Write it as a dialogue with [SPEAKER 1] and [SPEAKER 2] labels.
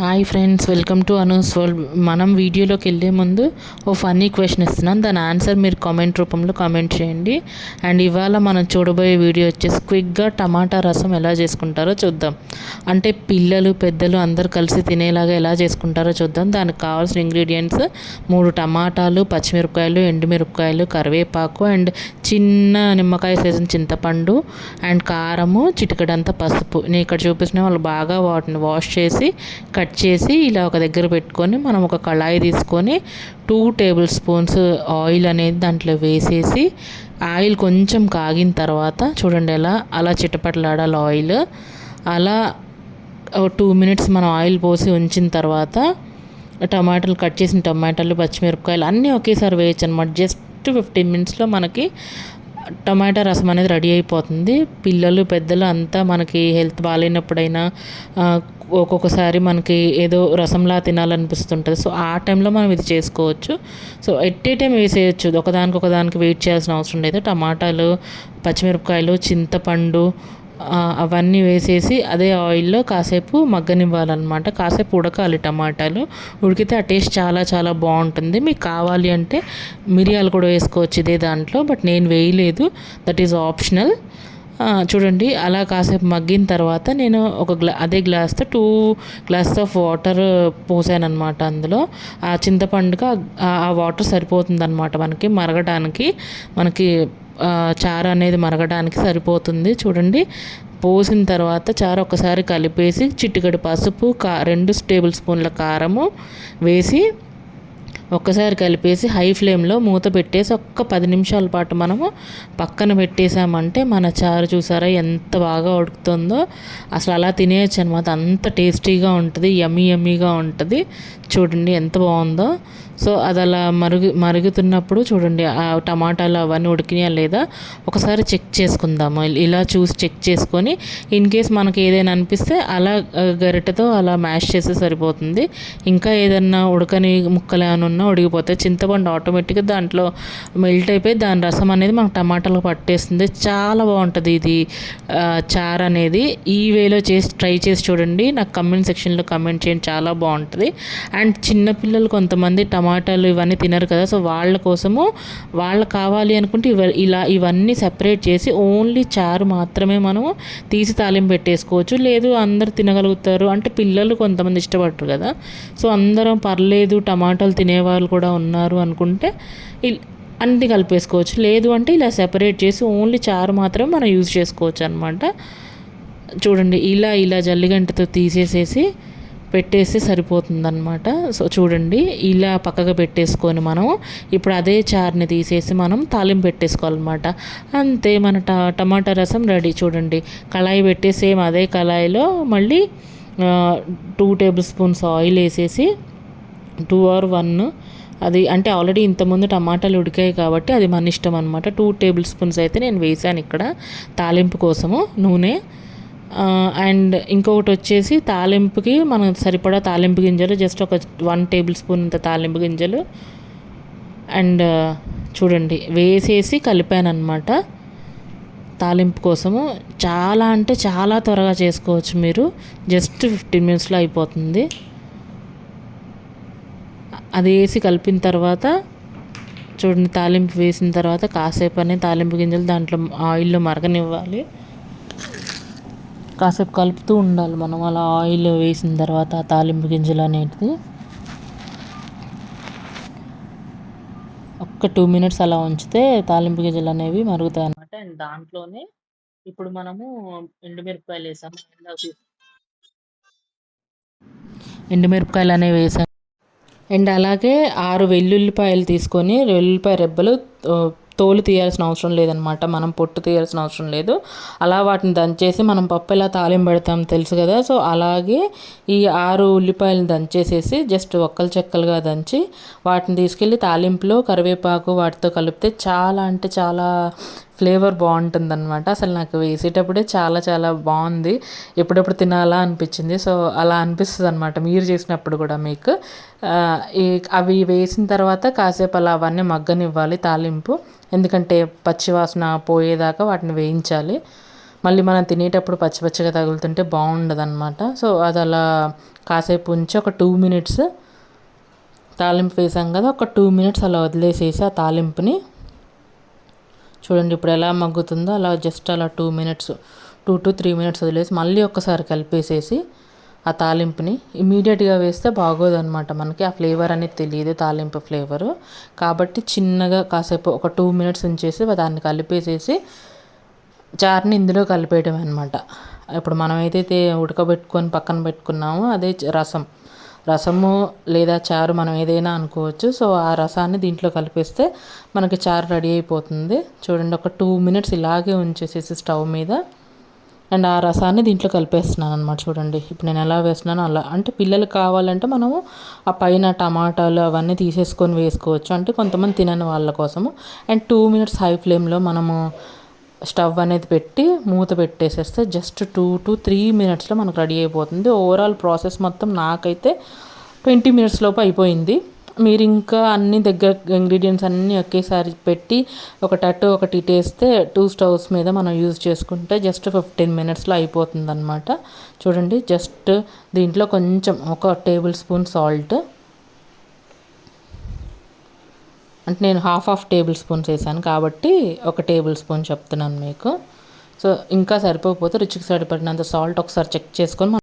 [SPEAKER 1] Hi friends welcome to Anu's world మనం వీడియోలోకి వెళ్ళే ముందు ఓ ఫన్నీ క్వశ్చన్ ఇస్తున్నాను. దాని ఆన్సర్ మీరు కామెంట్ రూపంలో కామెంట్ చేయండి. అండ్ ఇవాళ మనం చూడబోయే వీడియో వచ్చేసి క్విక్గా టమాటా రసం ఎలా చేసుకుంటారో చూద్దాం. అంటే పిల్లలు పెద్దలు అందరు కలిసి తినేలాగా ఎలా చేసుకుంటారో చూద్దాం. దానికి కావాల్సిన ఇంగ్రీడియంట్స్ మూడు టమాటాలు పచ్చిమిరపకాయలు ఎండుమిరపకాయలు కరివేపాకు అండ్ చిన్న నిమ్మకాయ సైజు చింతపండు అండ్ కారము చిటికడంతా పసుపు. నేను ఇక్కడ చూపించిన వాళ్ళు బాగా వాటిని వాష్ చేసి కట్ కట్ చేసి ఇలా ఒక దగ్గర పెట్టుకొని మనం ఒక కళాయి తీసుకొని టూ టేబుల్ స్పూన్స్ ఆయిల్ అనేది దాంట్లో వేసేసి ఆయిల్ కొంచెం కాగిన తర్వాత చూడండి ఎలా అలా చిటపటలాడాలి ఆయిల్ అలా టూ మినిట్స్ మనం ఆయిల్ పోసి ఉంచిన తర్వాత టమాటాలు కట్ చేసిన టమాటాలు పచ్చిమిరపకాయలు అన్నీ ఒకేసారి వేయచ్చు అనమాట జస్ట్ ఫిఫ్టీన్ మినిట్స్లో మనకి టమాటా రసం అనేది రెడీ అయిపోతుంది. పిల్లలు పెద్దలు అంతా మనకి హెల్త్ బాగాలేనప్పుడైనా ఒక్కొక్కసారి మనకి ఏదో రసంలా తినాలనిపిస్తుంటుంది. సో ఆ టైంలో మనం ఇది చేసుకోవచ్చు. సో ఎట్ టైం వేసేయచ్చు. ఒకదానికి ఒకదానికి వెయిట్ చేయాల్సిన అవసరం లేదు. టమాటాలు పచ్చిమిరపకాయలు చింతపండు అవన్నీ వేసేసి అదే ఆయిల్లో కాసేపు మగ్గనివ్వాలన్నమాట. కాసేపు ఉడకాలి టమాటాలు. ఉడికితే ఆ టేస్ట్ చాలా చాలా బాగుంటుంది. మీకు కావాలి అంటే మిరియాలు కూడా వేసుకోవచ్చు ఇదే దాంట్లో బట్ నేను వేయలేదు. దట్ ఈజ్ ఆప్షనల్ చూడండి అలా కాసేపు మగ్గిన తర్వాత నేను ఒక గ్లా అదే గ్లాస్తో టూ గ్లాస్ ఆఫ్ వాటర్ పోసాను అనమాట అందులో. ఆ చింతపండుగా ఆ వాటర్ సరిపోతుందన్నమాట మనకి మరగడానికి. మనకి చారు అనేది మరగడానికి సరిపోతుంది. చూడండి. పోసిన తర్వాత చారు ఒకసారి కలిపేసి చిటికడి పసుపు కా రెండు టేబుల్ స్పూన్ల కారము వేసి ఒక్కసారి కలిపేసి హై ఫ్లేమ్లో మూత పెట్టేసి ఒక్క పది నిమిషాల పాటు మనము పక్కన పెట్టేసామంటే మన చారు చూసారా ఎంత బాగా ఉడుకుతుందో. అసలు అలా తినేయచ్చు అనమాట అంత టేస్టీగా ఉంటుంది యమ్మీ యమ్మీగా ఉంటుంది. చూడండి ఎంత బాగుందో. సో అది అలా మరుగు మరుగుతున్నప్పుడు చూడండి ఆ టమాటాలు అవన్నీ ఉడికినాయా లేదా? ఒకసారి చెక్ చేసుకుందాము. ఇలా చూసి చెక్ చేసుకొని ఇన్ కేస్ మనకి ఏదైనా అనిపిస్తే అలా గరిటెతో అలా మ్యాష్ చేస్తే సరిపోతుంది. ఇంకా ఏదన్నా ఉడకని ముక్కలు ఏమైనా అన్న ఉడికిపోతే చింతపండు ఆటోమేటిక్గా దాంట్లో మెల్ట్ అయిపోయి దాని రసం అనేది మనకు టమాటాలు పట్టేస్తుంది. చాలా బాగుంటుంది ఇది. చార్ అనేది. ఈ వేలో చేసి ట్రై చేసి చూడండి. నాకు కమెంట్ సెక్షన్లో కమెంట్ చేయండి. చాలా బాగుంటుంది. అండ్ చిన్నపిల్లలు కొంతమంది టమాటాలు ఇవన్నీ తినరు కదా సో వాళ్ళ కోసము వాళ్ళకి కావాలి అనుకుంటే ఇవ ఇలా ఇవన్నీ సెపరేట్ చేసి ఓన్లీ చారు మాత్రమే మనము తీసి తాలింపు పెట్టేసుకోవచ్చు. లేదు అందరు తినగలుగుతారు. అంటే పిల్లలు కొంతమంది ఇష్టపడరు కదా. సో అందరం పర్లేదు టమాటాలు వాళ్ళు కూడా ఉన్నారు అనుకుంటే అన్ని కలిపేసుకోవచ్చు. లేదు అంటే ఇలా సెపరేట్ చేసి ఓన్లీ చారు మాత్రమే మనం యూజ్ చేసుకోవచ్చు అనమాట చూడండి ఇలా ఇలా జల్లిగంటతో తీసేసేసి పెట్టేస్తే సరిపోతుందన్నమాట. సో చూడండి ఇలా పక్కగా పెట్టేసుకొని మనం ఇప్పుడు అదే చార్ని తీసేసి మనం తాలింపు పెట్టేసుకోవాలన్నమాట. అంతే మన ట టమాటా రసం రెడీ. చూడండి కళాయి పెట్టి సేమ్ అదే కళాయిలో మళ్ళీ టూ టేబుల్ స్పూన్స్ ఆయిల్ వేసేసి టూ ఆర్ వన్. అది అంటే ఆల్రెడీ ఇంతకుముందు టమాటాలు ఉడికాయి కాబట్టి అది మన ఇష్టం అనమాట టూ టేబుల్ స్పూన్స్ అయితే నేను వేసాను ఇక్కడ తాలింపు కోసము నూనె. అండ్ ఇంకొకటి వచ్చేసి తాలింపుకి మనం సరిపడా తాలింపు గింజలు జస్ట్ ఒక వన్ టేబుల్ స్పూన్ అంత తాలింపు గింజలు. అండ్ చూడండి వేసేసి కలిపాను అనమాట తాలింపు కోసము. చాలా అంటే చాలా త్వరగా చేసుకోవచ్చు మీరు. జస్ట్ ఫిఫ్టీన్ మినిట్స్లో అయిపోతుంది. అది వేసి కలిపిన తర్వాత చూడండి తాలింపు వేసిన తర్వాత కాసేపు అనే తాలింపు గింజలు దాంట్లో ఆయిల్లో మరగనివ్వాలి. కాసేపు కలుపుతూ ఉండాలి మనం అలా ఆయిల్ వేసిన తర్వాత తాలింపు గింజలు అనేటిది. ఒక్క టూ మినిట్స్ అలా ఉంచితే తాలింపు గింజలు అనేవి మరుగుతాయి అనమాట అండ్ దాంట్లోనే ఇప్పుడు మనము ఎండుమిరపకాయలు వేసాము ఎండుమిరపకాయలు అనేవి వేసాము. అండ్ అలాగే ఆరు వెల్లుల్లిపాయలు తీసుకొని వెల్లుల్లిపాయ రెబ్బలు తోలు తీయాల్సిన అవసరం లేదనమాట. మనం పొట్టు తీయాల్సిన అవసరం లేదు. అలా వాటిని దంచేసి మనం పప్పు ఎలా తాలిం పెడతాం తెలుసు కదా. సో అలాగే ఈ ఆరు ఉల్లిపాయలు దంచేసేసి జస్ట్ ఒక్కలు చెక్కలుగా దంచి వాటిని తీసుకెళ్ళి తాలింపులో కరివేపాకు వాటితో కలిపితే చాలా అంటే చాలా ఫ్లేవర్ బాగుంటుందన్నమాట. అసలు నాకు వేసేటప్పుడే చాలా చాలా బాగుంది. ఎప్పుడెప్పుడు తినాలా అనిపించింది. సో అలా అనిపిస్తుంది అనమాట మీరు చేసినప్పుడు కూడా మీకు. ఈ అవి వేసిన తర్వాత కాసేపు అలా అవన్నీ మగ్గనివ్వాలి తాలింపు. ఎందుకంటే పచ్చివాసన పోయేదాకా వాటిని వేయించాలి. మళ్ళీ మనం తినేటప్పుడు పచ్చి పచ్చిగా తగులుతుంటే బాగుండదు అనమాట సో అది అలా కాసేపు ఉంచి ఒక టూ మినిట్స్ తాలింపు వేసాం కదా ఒక టూ మినిట్స్ అలా వదిలేసేసి ఆ తాలింపుని చూడండి ఇప్పుడు ఎలా మగ్గుతుందో అలా జస్ట్ అలా two minutes two to three minutes వదిలేసి మళ్ళీ ఒక్కసారి కలిపేసేసి ఆ తాలింపుని ఇమీడియట్గా వేస్తే బాగోదన్నమాట. మనకి ఆ ఫ్లేవర్ అనేది తెలియదు తాలింపు ఫ్లేవరు కాబట్టి చిన్నగా కాసేపు ఒక టూ మినిట్స్ ఉంచేసి దాన్ని కలిపేసేసి చారుని ఇందులో కలిపేయడం అనమాట ఇప్పుడు మనం ఏదైతే ఉడకబెట్టుకొని పక్కన పెట్టుకున్నామో అదే రసం. రసము లేదా చారు మనం ఏదైనా అనుకోవచ్చు. సో ఆ రసాన్ని దీంట్లో కలిపేస్తే మనకి చారు రెడీ అయిపోతుంది. చూడండి ఒక టూ మినిట్స్ ఇలాగే ఉంచేసేసి స్టవ్ మీద. అండ్ ఆ రసాన్ని దీంట్లో కలిపేస్తున్నాను అనమాట చూడండి. ఇప్పుడు నేను ఎలా వేస్తున్నానో అలా. అంటే పిల్లలు కావాలంటే మనము ఆ పైన టమాటాలు అవన్నీ తీసేసుకొని వేసుకోవచ్చు. అంటే కొంతమంది తినని వాళ్ళ కోసము. అండ్ టూ మినిట్స్ హై ఫ్లేమ్లో మనము స్టవ్ అనేది పెట్టి మూత పెట్టేసేస్తే జస్ట్ టూ టు త్రీ మినిట్స్లో మనకు రెడీ అయిపోతుంది. ఓవరాల్ ప్రాసెస్ మొత్తం నాకైతే ట్వంటీ మినిట్స్ లోపు అయిపోయింది. మీరు ఇంకా అన్ని దగ్గర ఇంగ్రీడియంట్స్ అన్నీ ఒకేసారి పెట్టి ఒకటి అటు ఒకటి ఇటేస్తే టూ స్టవ్స్ మీద మనం యూజ్ చేసుకుంటే జస్ట్ ఫిఫ్టీన్ మినిట్స్లో అయిపోతుంది అనమాట చూడండి జస్ట్ దీంట్లో కొంచెం ఒక టేబుల్ స్పూన్ సాల్ట్ అంటే నేను హాఫ్ హాఫ్ టేబుల్ స్పూన్స్ వేసాను కాబట్టి ఒక టేబుల్ స్పూన్ చెప్తున్నాను మీకు. సో ఇంకా సరిపోకపోతే రుచికి సరిపడినంత సాల్ట్ ఒకసారి చెక్ చేసుకొని